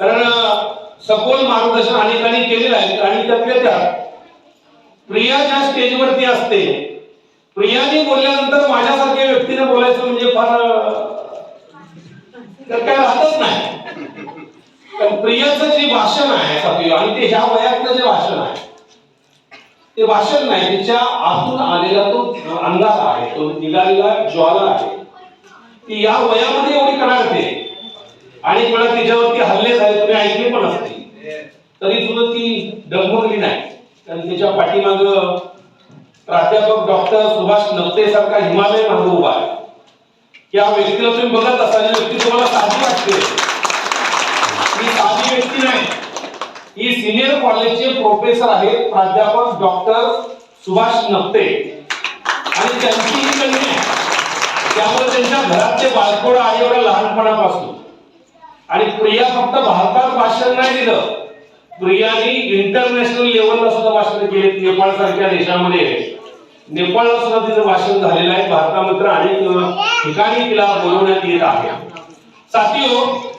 कारण सखोल मार्गदर्शन अनेकांनी केलेलं आहे. आणि त्यातल्या त्यात प्रिया ज्या स्टेजवरती असते प्रियाने बोलल्यानंतर माझ्यासारख्या व्यक्तीने बोलायचं म्हणजे फार तर काय राहतच नाही. प्रियाचं जे भाषण आहे सखी आणि ते ह्या वयातलं जे भाषण आहे ते भाषण नाही तिच्या आतून आलेला तो अंगार आहे तो निघालेला ज्वाला आहे. ती या वयामध्ये एवढी कडाडते. आणि मला तिच्यावर चांगले झाले तुम्ही ऐकले पण असते तरी सुद्धा ती डगमगली नाही. कारण त्याच्या पाठीमाग प्राध्यापक डॉक्टर सुभाष नप्ते सारखा हिमालय मागे उभा आहे. या व्यक्तीला तुम्ही बघत असाल व्यक्ती तुम्हाला साधी वाटते. ही साधी व्यक्ती नाही. ही सिनियर कॉलेजचे प्रोफेसर आहेत प्राध्यापक डॉक्टर सुभाष नवते. आणि त्यांची ही कन्या त्यामुळे त्यांच्या घरातले बाळकोड आहे एवढ्या लहानपणापासून. आणि प्रिया फक्त भारतात भाषण नाही दिलं. प्रियानी इंटरनॅशनल लेवलला सुद्धा भाषण केले नेपाळ सारख्या देशामध्ये. नेपाळला सुद्धा तिचं भाषण झालेलं आहे. भारतामध्ये अनेक ठिकाणी तिला बोलवण्यात येत आहे. साथी हो